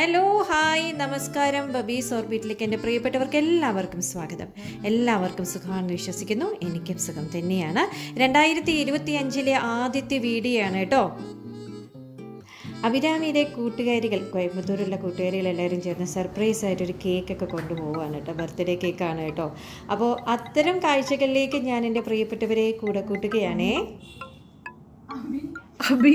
Hello hi നമസ്കാരം. ബബീസ് ഓർബിറ്റിലേക്ക് എന്റെ പ്രിയപ്പെട്ടവർക്ക് എല്ലാവർക്കും സ്വാഗതം. എല്ലാവർക്കും സുഖമാണെന്ന് വിശ്വസിക്കുന്നു. എനിക്കും സുഖം തന്നെയാണ്. രണ്ടായിരത്തി ഇരുപത്തി അഞ്ചിലെ ആദ്യത്തെ വീഡിയോ ആണ് കേട്ടോ. അഭിരാമിയുടെ കൂട്ടുകാരികൾ കോയമ്പത്തൂരുള്ള കൂട്ടുകാരികൾ എല്ലാവരും ചേർന്ന് സർപ്രൈസ് ആയിട്ട് ഒരു കേക്കൊക്കെ കൊണ്ടുപോവാണ് കേട്ടോ. ബർത്ത്ഡേ കേക്കാണ് കേട്ടോ. അപ്പോൾ അത്തരം കാഴ്ചകളിലേക്ക് ഞാൻ എന്റെ പ്രിയപ്പെട്ടവരെ കൂടെ കൂട്ടുകയാണേ. Abhi.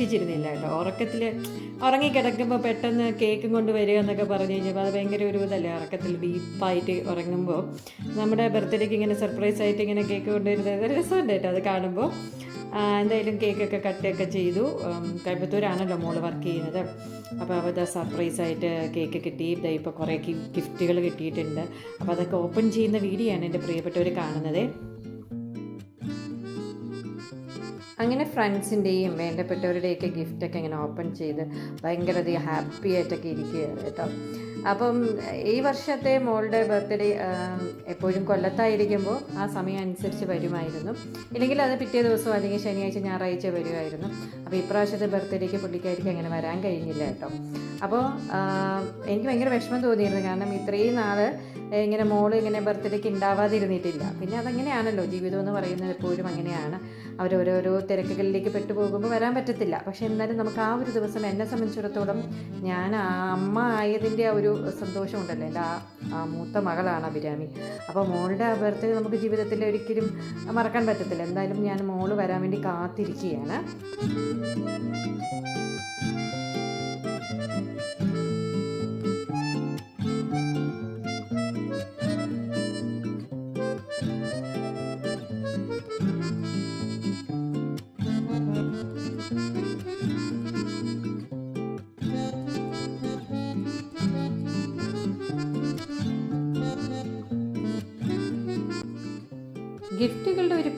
പ്രതീക്ഷിച്ചിരുന്നില്ല കേട്ടോ. ഉറക്കത്തിൽ ഉറങ്ങിക്കിടക്കുമ്പോൾ പെട്ടെന്ന് കേക്കും കൊണ്ട് വരിക എന്നൊക്കെ പറഞ്ഞു കഴിഞ്ഞപ്പോൾ അത് ഭയങ്കര ഒരു ഇതല്ലേ ഉറക്കത്തിൽ ഡീപ്പായിട്ട് ഉറങ്ങുമ്പോൾ നമ്മുടെ ബർത്ത്ഡേക്ക് ഇങ്ങനെ സർപ്രൈസ് ആയിട്ട് ഇങ്ങനെ കേക്ക് കൊണ്ടുവരുന്നത് രസമുണ്ട് കേട്ടോ അത് കാണുമ്പോൾ എന്തായാലും കേക്കൊക്കെ കട്ടൊക്കെ ചെയ്തു. കൈപ്പത്തൂരാണല്ലോ മോൾ വർക്ക് ചെയ്യുന്നത്. അപ്പോൾ അവത് സർപ്രൈസ് ആയിട്ട് കേക്ക് കിട്ടി. ഇതാ ഇപ്പോൾ കുറേ ഗിഫ്റ്റുകൾ കിട്ടിയിട്ടുണ്ട്. അപ്പോൾ അതൊക്കെ ഓപ്പൺ ചെയ്യുന്ന വീഡിയോ ആണ് എന്റെ പ്രിയപ്പെട്ടവർ കാണുന്നത്. അങ്ങനെ ഫ്രണ്ട്സിന്റെയും വേണ്ടപ്പെട്ടവരുടെയൊക്കെ ഗിഫ്റ്റൊക്കെ ഇങ്ങനെ ഓപ്പൺ ചെയ്ത് ഭയങ്കര അധികം ഹാപ്പി ആയിട്ടൊക്കെ ഇരിക്കുകയാണ് കേട്ടോ. അപ്പം ഈ വർഷത്തെ മോളുടെ ബർത്ത്ഡേ എപ്പോഴും കൊല്ലത്തായിരിക്കുമ്പോൾ ആ സമയം അനുസരിച്ച് വരുമായിരുന്നു. ഇല്ലെങ്കിൽ അത് പിറ്റേ ദിവസം അല്ലെങ്കിൽ ശനിയാഴ്ച ഞായറാഴ്ച വരുമായിരുന്നു. അപ്പോൾ ഇപ്രാവശ്യത്തെ ബർത്ത്ഡേക്ക് പുള്ളിക്കാരിക്ക് അങ്ങനെ വരാൻ കഴിഞ്ഞില്ല കേട്ടോ. അപ്പോൾ എനിക്ക് ഭയങ്കര വിഷമം തോന്നിയിരുന്നു. കാരണം ഇത്രയും നാൾ ഇങ്ങനെ മോൾ ഇങ്ങനെ ബർത്ത്ഡേക്ക് ഉണ്ടാവാതിരുന്നിട്ടില്ല പിന്നെ അതങ്ങനെയാണല്ലോ. ജീവിതം എന്ന് പറയുന്നത് എപ്പോഴും അങ്ങനെയാണ്. അവരോരോരോ തിരക്കുകളിലേക്ക് പെട്ടുപോകുമ്പോൾ വരാൻ പറ്റത്തില്ല. പക്ഷേ എന്നാലും നമുക്ക് ആ ഒരു ദിവസം എന്നെ സംബന്ധിച്ചിടത്തോളം ഞാൻ ആ അമ്മ ആയതിന്റെ ആ ഒരു സന്തോഷം ഉണ്ടല്ലോ എന്റെ ആ മൂത്ത മകളാണ് അഭിരാമി അപ്പോൾ മോളുടെ ബർത്ത്ഡേ നമുക്ക് ജീവിതത്തിൽ ഒരിക്കലും മറക്കാൻ പറ്റത്തില്ല. എന്തായാലും ഞാൻ മോൾ വരാൻ വേണ്ടി കാത്തിരിക്കുകയാണ്. thank ഒരു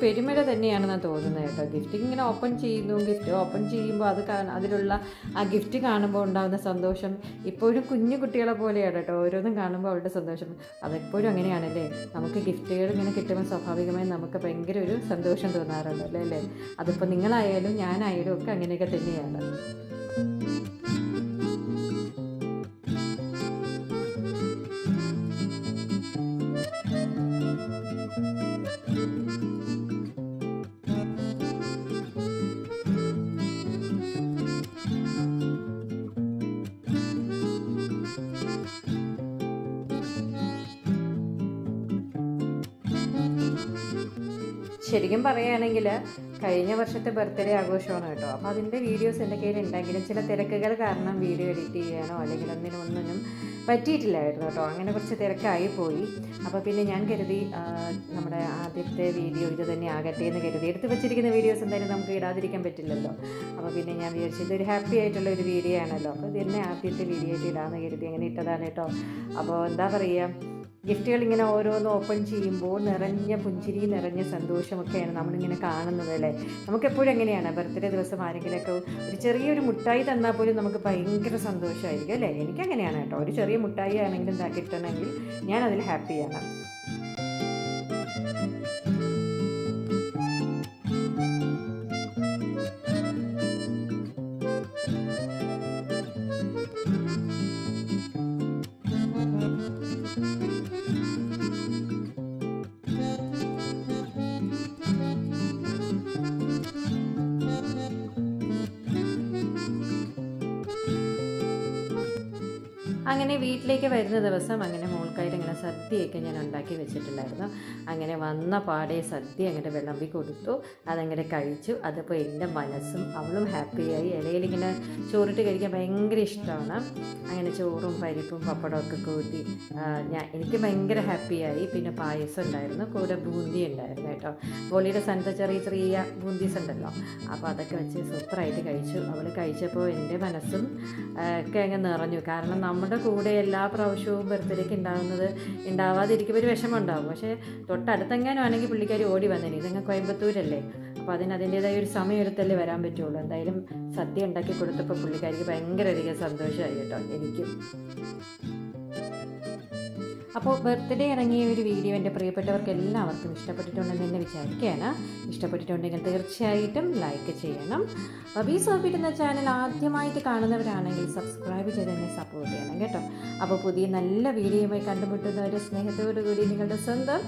പെരുമഴ തന്നെയാണെന്ന് തോന്നുന്നത് കേട്ടോ. ഗിഫ്റ്റ് ഇങ്ങനെ ഓപ്പൺ ചെയ്യുന്നു ഗിഫ്റ്റ് ഓപ്പൺ ചെയ്യുമ്പോൾ അത് അതിലുള്ള ആ ഗിഫ്റ്റ് കാണുമ്പോൾ ഉണ്ടാകുന്ന സന്തോഷം ഇപ്പോഴും കുഞ്ഞു കുട്ടികളെ പോലെയാണ് കേട്ടോ. ഓരോന്നും കാണുമ്പോൾ അവരുടെ സന്തോഷം. അതെപ്പോഴും അങ്ങനെയാണല്ലേ? നമുക്ക് ഗിഫ്റ്റുകൾ ഇങ്ങനെ കിട്ടുമ്പോൾ സ്വാഭാവികമായി നമുക്ക് ഭയങ്കര ഒരു സന്തോഷം തോന്നാറുണ്ടല്ലോ അല്ലേ? അതിപ്പോൾ നിങ്ങളായാലും ഞാനായാലും ഒക്കെ അങ്ങനെയൊക്കെ തന്നെയാണ്. ശരിക്കും പറയുകയാണെങ്കിൽ കഴിഞ്ഞ വർഷത്തെ ബർത്ത്ഡേ ആഘോഷമാണ് കേട്ടോ. അപ്പോൾ അതിന്റെ വീഡിയോസ് എന്റെ കയ്യിൽ ഉണ്ടെങ്കിലും ചില തിരക്കുകൾ കാരണം വീഡിയോ എഡിറ്റ് ചെയ്യാനോ അല്ലെങ്കിൽ ഒന്നിനും ഒന്നിനും പറ്റിയിട്ടില്ലായിരുന്നു കേട്ടോ. അങ്ങനെ കുറച്ച് തിരക്കായി പോയി. അപ്പോൾ പിന്നെ ഞാൻ കരുതി നമ്മുടെ ആദ്യത്തെ വീഡിയോ ഇത് തന്നെ ആകട്ടെ എന്ന് കരുതി എടുത്ത് വെച്ചിരിക്കുന്ന വീഡിയോസ് എന്തായാലും നമുക്ക് ഇടാതിരിക്കാൻ പറ്റില്ലല്ലോ. അപ്പോൾ പിന്നെ ഞാൻ വിചാരിച്ചു ഇതൊരു ഹാപ്പി ആയിട്ടുള്ള ഒരു വീഡിയോ ആണല്ലോ. അപ്പോൾ ഇത് തന്നെ ആദ്യത്തെ വീഡിയോ ആയിട്ട് ഇടാമെന്ന് കരുതി അങ്ങനെ ഇട്ടതാണ് കേട്ടോ. അപ്പോൾ എന്താ പറയുക ഗിഫ്റ്റുകൾ ഇങ്ങനെ ഓരോന്ന് ഓപ്പൺ ചെയ്യുമ്പോൾ നിറഞ്ഞ പുഞ്ചിരി നിറഞ്ഞ സന്തോഷമൊക്കെയാണ് നമ്മളിങ്ങനെ കാണുന്നത് അല്ലേ? നമുക്കെപ്പോഴും എങ്ങനെയാണ്? ബർത്ത്ഡേ ദിവസം ആരെങ്കിലുമൊക്കെ ഒരു ചെറിയൊരു മുട്ടായി തന്നാൽ പോലും നമുക്ക് ഭയങ്കര സന്തോഷമായിരിക്കും അല്ലേ? എനിക്കങ്ങനെയാണ് കേട്ടോ. ഒരു ചെറിയ മുട്ടായി ആണെങ്കിലും കിട്ടണമെങ്കിൽ ഞാൻ അതിൽ ഹാപ്പിയാണ്. അങ്ങനെ വീട്ടിലേക്ക് വരുന്ന ദിവസം അങ്ങനെ സദ്യയൊക്കെ ഞാൻ ഉണ്ടാക്കി വെച്ചിട്ടുണ്ടായിരുന്നു. അങ്ങനെ വന്ന പാടെ സദ്യ അങ്ങനെ വിളമ്പി കൊടുത്തു. അതങ്ങനെ കഴിച്ചു. അതിപ്പോൾ എന്റെ മനസ്സും അവളും ഹാപ്പിയായി. ഇലയിലിങ്ങനെ ചോറിട്ട് കഴിക്കാൻ ഭയങ്കര ഇഷ്ടമാണ്. അങ്ങനെ ചോറും പരിപ്പും പപ്പടമൊക്കെ കൂട്ടി ഞാൻ എനിക്ക് ഭയങ്കര ഹാപ്പിയായി. പിന്നെ പായസം ഉണ്ടായിരുന്നു. കൂടെ ബൂന്തി ഉണ്ടായിരുന്നു കേട്ടോ. ബോളിയുടെ സ്ഥലത്ത് ചെറിയ ചെറിയ ബൂന്തീസ് ഉണ്ടല്ലോ. അപ്പോൾ അതൊക്കെ വെച്ച് സൂപ്പറായിട്ട് കഴിച്ചു. അവൾ കഴിച്ചപ്പോൾ എന്റെ മനസ്സും ഒക്കെ അങ്ങ് നിറഞ്ഞു. കാരണം നമ്മുടെ കൂടെ എല്ലാ പ്രാവശ്യവും ബർത്ത്ഡേക്ക് ഉണ്ടാകുന്നത് ഉണ്ടാവാതിരിക്കുമ്പോൾ ഒരു വിഷമം ഉണ്ടാവും പക്ഷേ തൊട്ടടുത്തെങ്ങാനും ആണെങ്കിൽ പുള്ളിക്കാരി ഓടി വന്നേനെ. ഇതങ്ങ് കോയമ്പത്തൂരല്ലേ? അപ്പോൾ അതിന് അതിന്റേതായ ഒരു സമയമെടുത്തല്ലേ വരാൻ പറ്റുള്ളൂ. എന്തായാലും സദ്യ ഉണ്ടാക്കി കൊടുത്തപ്പോൾ പുള്ളിക്കാരിക്ക് ഭയങ്കര അധികം സന്തോഷമായി കേട്ടോ. എനിക്കും. അപ്പോൾ ബർത്ത്ഡേ ഇറങ്ങിയ ഒരു വീഡിയോ എന്റെ പ്രിയപ്പെട്ടവർക്ക് എല്ലാവർക്കും ഇഷ്ടപ്പെട്ടിട്ടുണ്ടെന്ന് തന്നെ വിചാരിക്കുകയാണ്. ഇഷ്ടപ്പെട്ടിട്ടുണ്ടെങ്കിൽ തീർച്ചയായിട്ടും ലൈക്ക് ചെയ്യണം. ബബി സോഫിറ്റ് എന്ന ചാനൽ ആദ്യമായിട്ട് കാണുന്നവരാണെങ്കിൽ സബ്സ്ക്രൈബ് ചെയ്ത് എന്നെ സപ്പോർട്ട് ചെയ്യണം കേട്ടോ. അപ്പോൾ പുതിയ നല്ല വീഡിയോയുമായി കണ്ടുമുട്ടുന്നവരെ സ്നേഹത്തോടു കൂടി നിങ്ങളുടെ സ്വന്തം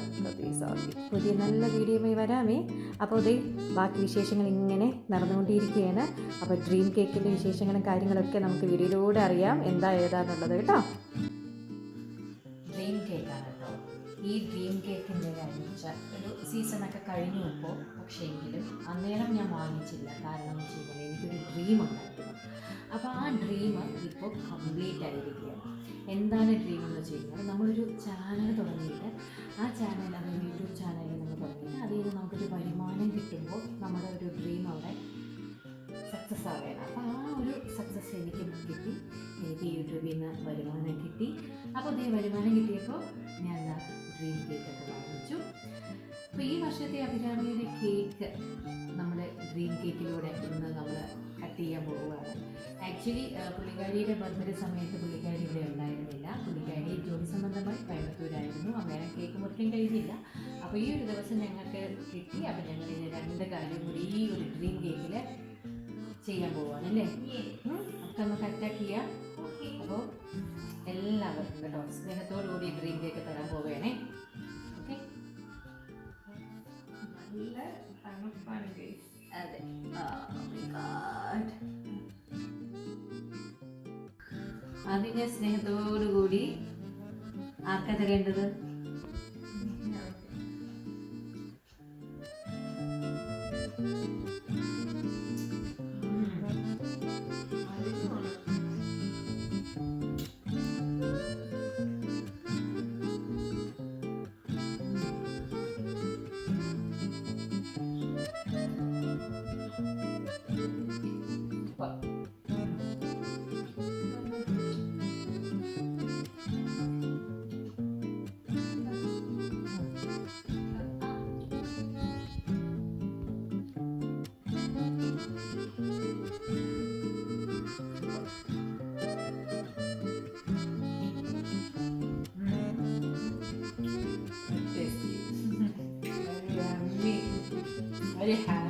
പുതിയ നല്ല വീഡിയോയുമായി വരാമേ. അപ്പോൾ ഇതേ ബാക്കി വിശേഷങ്ങൾ ഇങ്ങനെ നടന്നുകൊണ്ടിരിക്കുകയാണ്. അപ്പോൾ ഡ്രീം കേക്കിന്റെ വിശേഷങ്ങളും കാര്യങ്ങളൊക്കെ നമുക്ക് വീഡിയോയിലൂടെ അറിയാം. എന്താ ഏതാന്നുള്ളത് കേട്ടോ. ഈ ഡ്രീം കേക്കിന്റെ വെച്ചാൽ ഒരു സീസണൊക്കെ കഴിഞ്ഞു ഇപ്പോൾ പക്ഷേ എങ്കിലും അന്നേരം ഞാൻ വാങ്ങിച്ചില്ല. കാരണം എന്ന് വെച്ച് കഴിഞ്ഞാൽ എനിക്കൊരു ഡ്രീം ഉണ്ടായിരുന്നു. അപ്പോൾ ആ ഡ്രീം ഇപ്പോൾ കംപ്ലീറ്റ് ആയിരിക്കുകയാണ്. എന്താണ് ഡ്രീം എന്ന് വെച്ച് കഴിഞ്ഞാൽ നമ്മളൊരു ചാനൽ തുടങ്ങിയിട്ട് ആ ചാനൽ അത് യൂട്യൂബ് ചാനൽ നമ്മൾ തുടങ്ങിയിട്ട് അതിൽ നിന്ന് നമുക്കൊരു വരുമാനം കിട്ടുമ്പോൾ നമ്മുടെ ഒരു ഡ്രീം അവിടെ സക്സസ് ആവുകയാണ്. അപ്പോൾ ആ ഒരു സക്സസ് എനിക്ക് കിട്ടി. എനിക്ക് യൂട്യൂബിൽ നിന്ന് വരുമാനം കിട്ടി. അപ്പോൾ ഈ വരുമാനം കിട്ടിയപ്പോൾ ഞാൻ ഡ്രീം കേക്കൊക്കെ വാങ്ങിച്ചു. അപ്പോൾ ഈ വർഷത്തെ അഭിരാമിയുടെ കേക്ക് നമ്മുടെ ഡ്രീം കേക്കിലൂടെ ഇന്ന് നമ്മൾ കട്ട് ചെയ്യാൻ പോവുകയാണ്. ആക്ച്വലി പുള്ളിക്കാരിയുടെ ബർത്ത്ഡേ സമയത്ത് പുള്ളിക്കാരി ഇവിടെ ഉണ്ടായിരുന്നില്ല. പുള്ളിക്കാരി ജോലി സംബന്ധമായി കോയമ്പത്തൂരായിരുന്നു. അങ്ങനെ കേക്ക് മുറിക്കാൻ കഴിഞ്ഞില്ല. അപ്പോൾ ഈ ഒരു ദിവസം ഞങ്ങൾക്ക് കിട്ടി. അപ്പോൾ ഞങ്ങൾ രണ്ട് കാര്യം കൂടി. ഈ ഒരു ഡ്രീം കേക്കിൽ ചെയ്യാൻ പോവാണ് അല്ലേ അപ്പൊ നമുക്ക് അറ്റാക്ക് ചെയ്യാം. അപ്പോൾ എല്ലാവർക്കും കേട്ടോ സ്നേഹത്തോടു കൂടി ഡ്രീം കേക്ക് തരാൻ പോവുകയാണേ ഓക്കെ നല്ല തണുപ്പാണ് അതെ. Oh my God. ആദ്യം ഞാൻ സ്നേഹത്തോടു കൂടി ആർക്കാ തരേണ്ടത്? Thank yummy. Hare Hare.